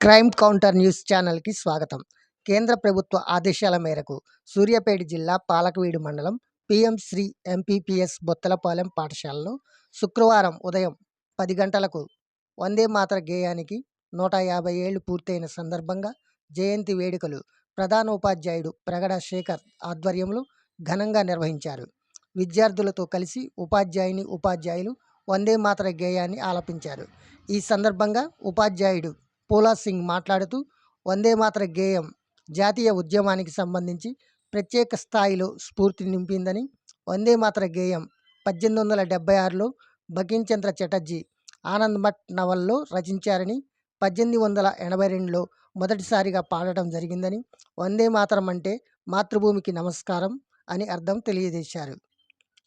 Crime counter news ఛానల్కి స్వాగతం. కేంద్ర ప్రభుత్వ ఆదేశాల మేరకు సూర్యాపేట జిల్లా పాలకవీడు మండలం పిఎం శ్రీ ఎంపీపీఎస్ బొత్తలపాలెం పాఠశాలలో శుక్రవారం ఉదయం పది గంటలకు వందే మాతర గేయానికి నూట యాభై ఏళ్ళు పూర్తయిన సందర్భంగా జయంతి వేడుకలు ప్రధాన ఉపాధ్యాయుడు ప్రగడ శేఖర్ ఆధ్వర్యంలో ఘనంగా నిర్వహించారు. విద్యార్థులతో కలిసి ఉపాధ్యాయుని ఉపాధ్యాయులు వందే మాతర గేయాన్ని ఆలపించారు. ఈ సందర్భంగా ఉపాధ్యాయుడు పోలా సింగ్ మాట్లాడుతూ వందే మాత్ర గేయం. జాతీయ ఉద్యమానికి సంబంధించి ప్రత్యేక స్థాయిలో స్ఫూర్తి నింపిందని వందే మాత్ర గేయం. పద్దెనిమిది వందల డెబ్బై ఆరులో బకించంద్ర చటర్జీ ఆనంద్ మఠ్ నవల్లో రచించారని పద్దెనిమిది వందల ఎనభై రెండులో మొదటిసారిగా పాడటం జరిగిందని వందే మాతరం అంటే మాతృభూమికి నమస్కారం అని అర్థం తెలియజేశారు.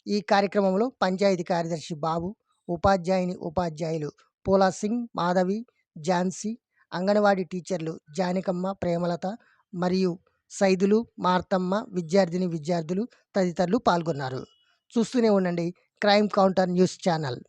ఈ కార్యక్రమంలో పంచాయతీ కార్యదర్శి బాబు ఉపాధ్యాయుని ఉపాధ్యాయులు పోలా సింగ్ మాధవి ఝాన్సీ అంగన్వాడీ టీచర్లు జానికమ్మ ప్రేమలత మరియు సైదులు మార్తమ్మ విద్యార్థిని విద్యార్థులు తదితరులు పాల్గొన్నారు. చూస్తూనే ఉండండి crime counter news channel.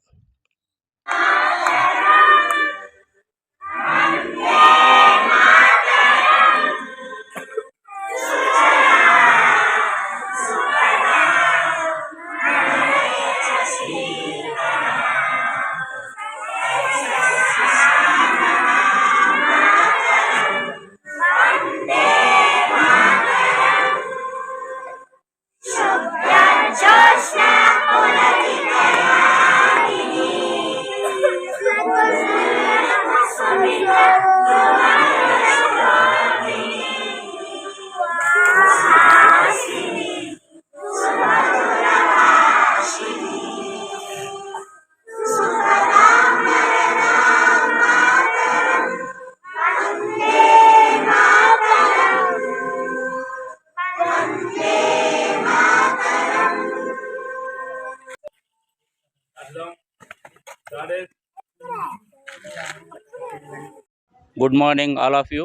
Good morning all of you.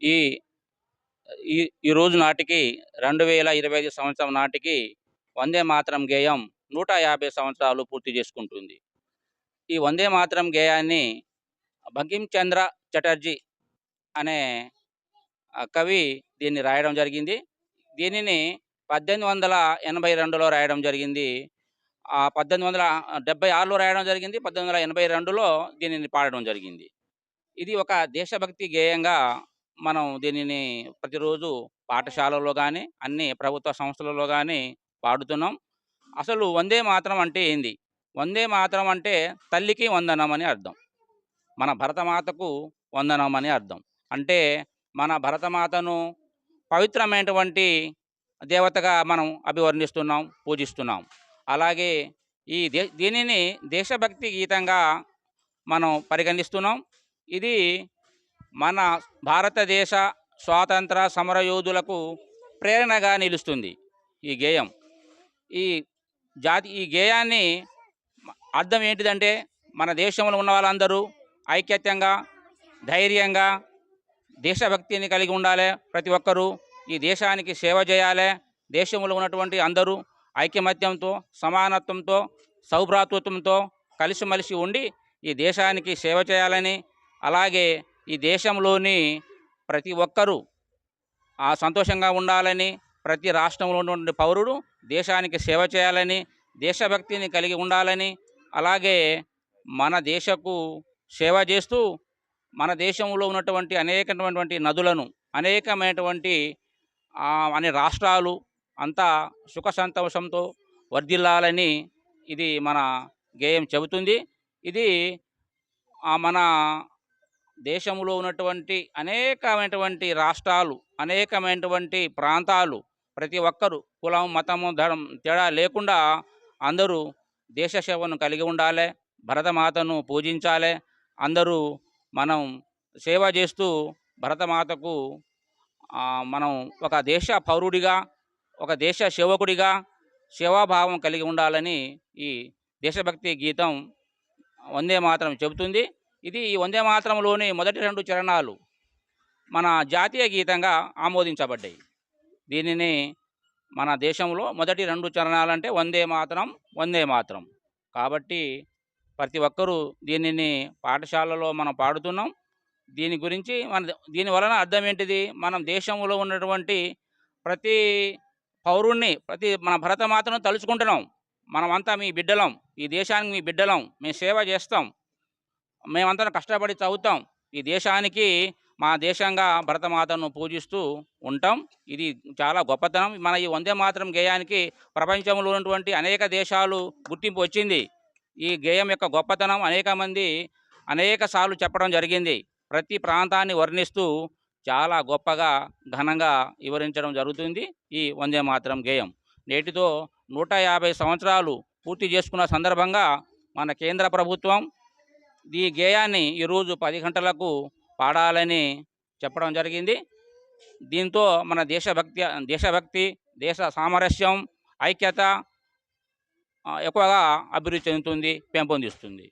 ఈ ఈ ఈ రోజు నాటికి రెండు వేల ఇరవై ఐదు సంవత్సరం నాటికి వందే మాతరం గేయం నూట యాభై సంవత్సరాలు పూర్తి చేసుకుంటుంది. ఈ వందే మాతరం గేయాన్ని బంకించంద్ర చటర్జీ అనే కవి దీన్ని రాయడం జరిగింది. దీనిని పద్దెనిమిది వందల ఎనభై రెండులో రాయడం జరిగింది. పద్దెనిమిది వందల డెబ్బై ఆరులో రాయడం జరిగింది. పద్దెనిమిది వందల ఎనభై రెండులో దీనిని పాడడం జరిగింది. ఇది ఒక దేశభక్తి గేయంగా మనం దీనిని ప్రతిరోజు పాఠశాలలో కానీ అన్ని ప్రభుత్వ సంస్థలలో కానీ పాడుతున్నాం. అసలు వందే మాత్రం అంటే ఏంది? వందే మాత్రం అంటే తల్లికి వందనం అని అర్థం. మన భరతమాతకు వందనం అని అర్థం. అంటే మన భరతమాతను పవిత్రమైనటువంటి దేవతగా మనం అభివర్ణిస్తున్నాం పూజిస్తున్నాం. అలాగే ఈ దే దీనిని దేశభక్తి గీతంగా మనం పరిగణిస్తున్నాం. ఇది మన భారతదేశ స్వాతంత్ర సమరయోధులకు ప్రేరణగా నిలుస్తుంది ఈ గేయం. ఈ జాతి ఈ గేయాన్ని అర్థం ఏంటిదంటే మన దేశంలో ఉన్న వాళ్ళందరూ ఐక్యత్యంగా ధైర్యంగా దేశభక్తిని కలిగి ఉండాలి ప్రతి ఒక్కరూ. ఈ దేశానికి సేవ చేయాలి. దేశంలో ఉన్నటువంటి అందరూ ఐకమత్యంతో సమానత్వంతో సౌభ్రాతృత్వంతో కలిసిమలిసి ఉండి ఈ దేశానికి సేవ చేయాలని అలాగే ఈ దేశంలోని ప్రతి ఒక్కరూ ఆ సంతోషంగా ఉండాలని ప్రతి రాష్ట్రంలో ఉన్నటువంటి పౌరుడు దేశానికి సేవ చేయాలని దేశభక్తిని కలిగి ఉండాలని అలాగే మన దేశకు సేవ చేస్తూ మన దేశంలో ఉన్నటువంటి అనేకమైనటువంటి నదులను అనేకమైనటువంటి ఆ, అనే రాష్ట్రాలు అంతా సుఖ సంతోషంతో వర్ధిల్లాలని ఇది మన గేయం చెబుతుంది. ఇది మన దేశంలో ఉన్నటువంటి అనేకమైనటువంటి రాష్ట్రాలు అనేకమైనటువంటి ప్రాంతాలు ప్రతి ఒక్కరు కులం మతము ధరం తేడా లేకుండా అందరూ దేశ సేవను కలిగి ఉండాలి భరతమాతను పూజించాలి. అందరూ మనం సేవ చేస్తూ భరతమాతకు మనం ఒక దేశ పౌరుడిగా ఒక దేశ సేవకుడిగా సేవాభావం కలిగి ఉండాలని ఈ దేశభక్తి గీతం వందే మాత్రం చెబుతుంది. ఇది వందే మాత్రంలోని మొదటి రెండు చరణాలు మన జాతీయ గీతంగా ఆమోదించబడ్డాయి. దీనిని మన దేశంలో మొదటి రెండు చరణాలంటే వందే మాత్రం వందే మాత్రం. కాబట్టి ప్రతి ఒక్కరూ దీనిని పాఠశాలలో మనం పాడుతున్నాం. దీని గురించి మన దీని వలన అర్థం ఏంటిది? మనం దేశంలో ఉన్నటువంటి ప్రతి పౌరుణ్ణి ప్రతి మన భరతమాతను తలుచుకుంటున్నాం. మనమంతా మీ బిడ్డలం. ఈ దేశానికి మీ బిడ్డలం. మేము సేవ చేస్తాం. మేమంతా కష్టపడి చదువుతాం. ఈ దేశానికి మా దేశంగా భరతమాతను పూజిస్తూ ఉంటాం. ఇది చాలా గొప్పతనం. మన ఈ వందే మాతరం గేయానికి ప్రపంచంలో ఉన్నటువంటి అనేక దేశాలు గుర్తింపు వచ్చింది. ఈ గేయం యొక్క గొప్పతనం అనేక మంది అనేక సార్లు చెప్పడం జరిగింది. ప్రతి ప్రాంతాన్ని వర్ణిస్తూ చాలా గొప్పగా ఘనంగా వివరించడం జరుగుతుంది ఈ వందే మాత్రం గేయం. నేటితో నూట యాభై సంవత్సరాలు పూర్తి చేసుకున్న సందర్భంగా మన కేంద్ర ప్రభుత్వం ఈ గేయాన్ని ఈరోజు పది గంటలకు పాడాలని చెప్పడం జరిగింది. దీంతో మన దేశభక్తి దేశభక్తి దేశ సామరస్యం ఐక్యత ఎక్కువగా అభివృద్ధి చెందుతుంది పెంపొందిస్తుంది.